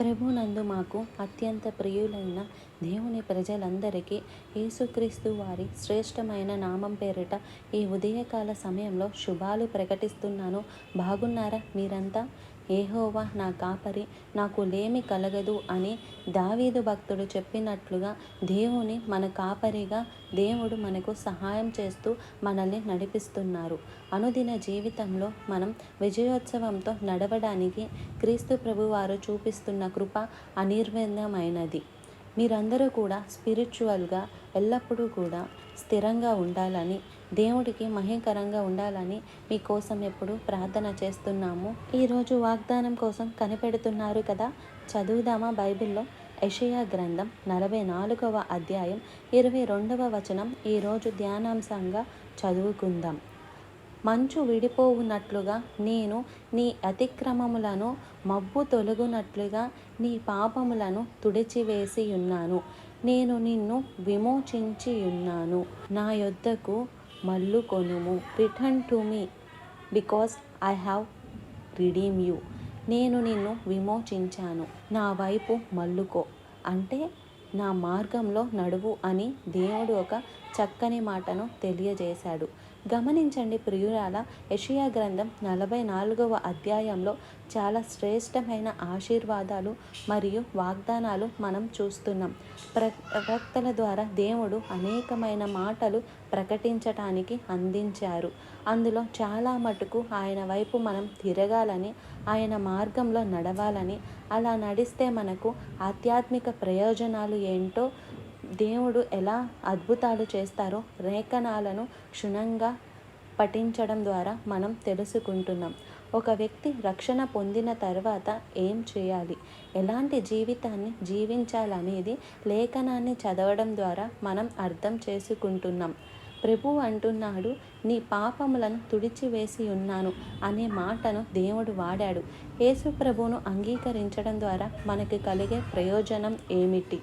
ప్రభునందు మాకు అత్యంత ప్రియులైన దేవుని ప్రజలందరికీ యేసుక్రీస్తు వారి శ్రేష్టమైన నామం పేరిట ఈ ఉదయకాల సమయంలో శుభాలు ప్రకటిస్తున్నాను. బాగున్నారా మీరంతా? ఏహోవా నా కాపరి నాకు లేమి కలగదు అని దావీదు భక్తుడు చెప్పినట్లుగా దేవుని మన కాపరిగా దేవుడు మనకు సహాయం చేస్తూ మనల్ని నడిపిస్తున్నారు. అనుదిన జీవితంలో మనం విజయోత్సవంతో నడవడానికి క్రీస్తు ప్రభువారు చూపిస్తున్న కృప అనిర్వందమైనది. మీరందరూ కూడా స్పిరిచువల్గా ఎల్లప్పుడూ కూడా స్థిరంగా ఉండాలని దేవుడికి మహేకరంగా ఉండాలని మీకోసం ఎప్పుడు ప్రార్థన చేస్తున్నాము. ఈరోజు వాగ్దానం కోసం కనిపెడుతున్నారు కదా? చదువుదామా బైబిల్లో? యషయా గ్రంథం నలభై నాలుగవ అధ్యాయం ఇరవై రెండవ వచనం. ఈరోజు ధ్యానాంశంగా చదువుకుందాం. మంచు విడిపోవునట్లుగా నేను నీ అతిక్రమములను మబ్బు తొలగునట్లుగా నీ పాపములను తుడిచివేసి ఉన్నాను నేను నిన్ను విమోచించి ఉన్నాను నా యొద్దకు మల్లు కొనుము. Return to me because I have redeem you నేను నిన్ను విమోచించాను. నా వైపు మల్లుకో. అంటే నా మార్గంలో నడువు అని దేవుడు ఒక చక్కని మాటను తెలియజేశాడు. గమనించండి ప్రియురాల యషియా గ్రంథం నలభై నాలుగవ అధ్యాయంలో చాలా శ్రేష్టమైన ఆశీర్వాదాలు మరియు వాగ్దానాలు మనం చూస్తున్నాం. ప్రవక్తల ద్వారా దేవుడు అనేకమైన మాటలు ప్రకటించటానికి అందించారు. అందులో చాలా మటుకు ఆయన వైపు మనం తిరగాలని ఆయన మార్గంలో నడవాలని అలా నడిస్తే మనకు ఆధ్యాత్మిక ప్రయోజనాలు ఏంటో దేవుడు ఎలా అద్భుతాలు చేస్తారో రేఖనాలను క్షుణ్ణంగా పఠించడం ద్వారా మనం తెలుసుకుంటున్నాం. ఒక వ్యక్తి రక్షణ పొందిన తర్వాత ఏం చేయాలి? ఎలాంటి జీవితాన్ని జీవించాలనేది లేఖనాన్ని చదవడం ద్వారా మనం అర్థం చేసుకుంటున్నాం. ప్రభు అంటున్నాడు నీ పాపములను తుడిచివేసి ఉన్నాను అనే మాటను దేవుడు వాడాడు. యేసు ప్రభువును అంగీకరించడం ద్వారా మనకి కలిగే ప్రయోజనం ఏమిటి?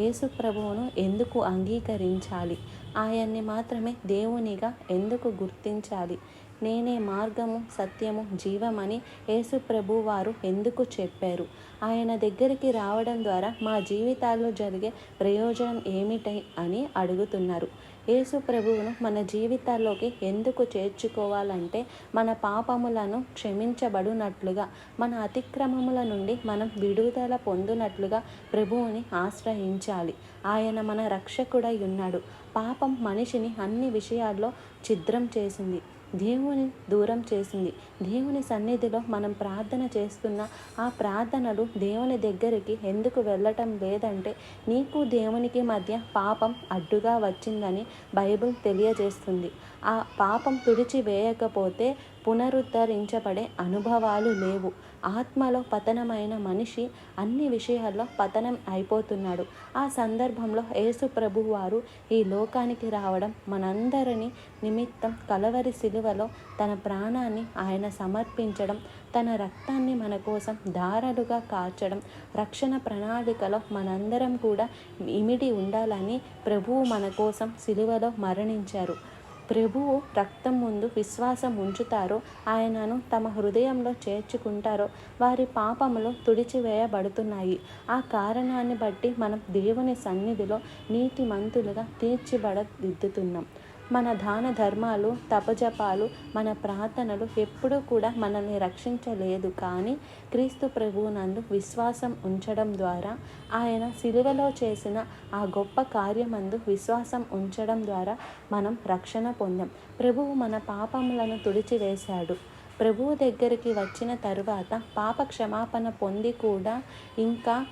యేసుప్రభువును ఎందుకు అంగీకరించాలి? ఆయన్ని మాత్రమే దేవునిగా ఎందుకు గుర్తించాలి? నేనే మార్గము సత్యము జీవమని యేసుప్రభు వారు ఎందుకు చెప్పారు? ఆయన దగ్గరికి రావడం ద్వారా మా జీవితాల్లో జరిగే ప్రయోజనం ఏమిటై అని అడుగుతున్నారు. యేసు ప్రభువును మన జీవితాల్లోకి ఎందుకు చేర్చుకోవాలంటే మన పాపములను క్షమించబడినట్లుగా మన అతిక్రమముల నుండి మనం విడుదల పొందినట్లుగా ప్రభువుని ఆశ్రయించాలి. ఆయన మన రక్షకుడై ఉన్నాడు. పాపం మనిషిని అన్ని విషయాల్లో ఛిద్రం చేసింది. దేవుని దూరం చేసింది. దేవుని సన్నిధిలో మనం ప్రార్థన చేస్తున్న ఆ ప్రార్థనలు దేవుని దగ్గరికి ఎందుకు వెళ్ళటం లేదంటే నీకు దేవునికి మధ్య పాపం అడ్డుగా వచ్చిందని బైబిల్ తెలియజేస్తుంది. ఆ పాపం తుడిచివేయకపోతే పునరుద్ధరించబడే అనుభవాలు లేవు. ఆత్మలో పతనమైన మనిషి అన్ని విషయాల్లో పతనం అయిపోతున్నాడు. ఆ సందర్భంలో యేసు ప్రభు వారు ఈ లోకానికి రావడం మనందరినీ నిమిత్తం కలవరి శిలువలో తన ప్రాణాన్ని ఆయన సమర్పించడం తన రక్తాన్ని మన కోసం దారలుగా కార్చడం రక్షణ ప్రణాళికలో మనందరం కూడా ఇమిడి ఉండాలని ప్రభువు మన కోసం శిలువలో మరణించారు. ప్రభువు రక్తం ముందు విశ్వాసం ఉంచుతారో ఆయనను తమ హృదయంలో చేర్చుకుంటారో వారి పాపములు తుడిచివేయబడుతున్నాయి. ఆ కారణాన్ని బట్టి మనం దేవుని సన్నిధిలో నీతిమంతులుగా తీర్చిబడదిద్దుతున్నాం. మన దాన ధర్మాలు తపజపాలు మన ప్రార్థనలు ఎప్పుడూ కూడా మనల్ని రక్షించలేదు. కానీ క్రీస్తు ప్రభువునందు విశ్వాసం ఉంచడం ద్వారా ఆయన సిలువలో చేసిన ఆ గొప్ప కార్యమందు విశ్వాసం ఉంచడం ద్వారా మనం రక్షణ పొందాం. ప్రభువు మన పాపములను తుడిచివేశాడు. ప్రభువు దగ్గరికి వచ్చిన తరువాత పాప క్షమాపణ పొంది కూడా ఇంకా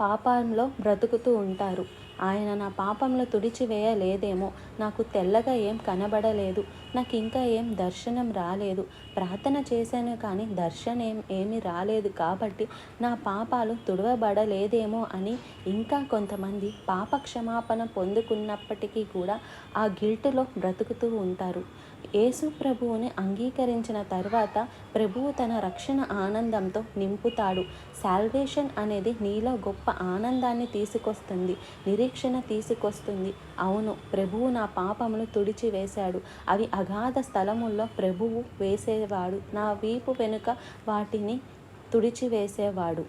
పాపంలో బ్రతుకుతూ ఉంటారు. ఆయన నా పాపంలో తుడిచివేయలేదేమో. నాకు తెల్లగా ఏం కనబడలేదు. నాకు ఇంకా ఏం దర్శనం రాలేదు. ప్రార్థన చేశాను కానీ దర్శనం ఏమి రాలేదు కాబట్టి నా పాపాలు తుడవబడలేదేమో అని ఇంకా కొంతమంది పాప క్షమాపణ పొందుకున్నప్పటికీ కూడా ఆ గిల్టులో బ్రతుకుతూ ఉంటారు. యేసు ప్రభువుని అంగీకరించిన తర్వాత ప్రభువు తన రక్షణ ఆనందంతో నింపుతాడు. సాల్వేషన్ అనేది నీలో గొప్ప ఆనందాన్ని తీసుకొస్తుంది. నిరీక్షణ తీసుకొస్తుంది. అవును ప్రభువు నా పాపములు తుడిచివేశాడు. అవి అగాధ స్థలముల్లో ప్రభువు వేసేవాడు. నా వీపు వెనుక వాటిని తుడిచివేసేవాడు.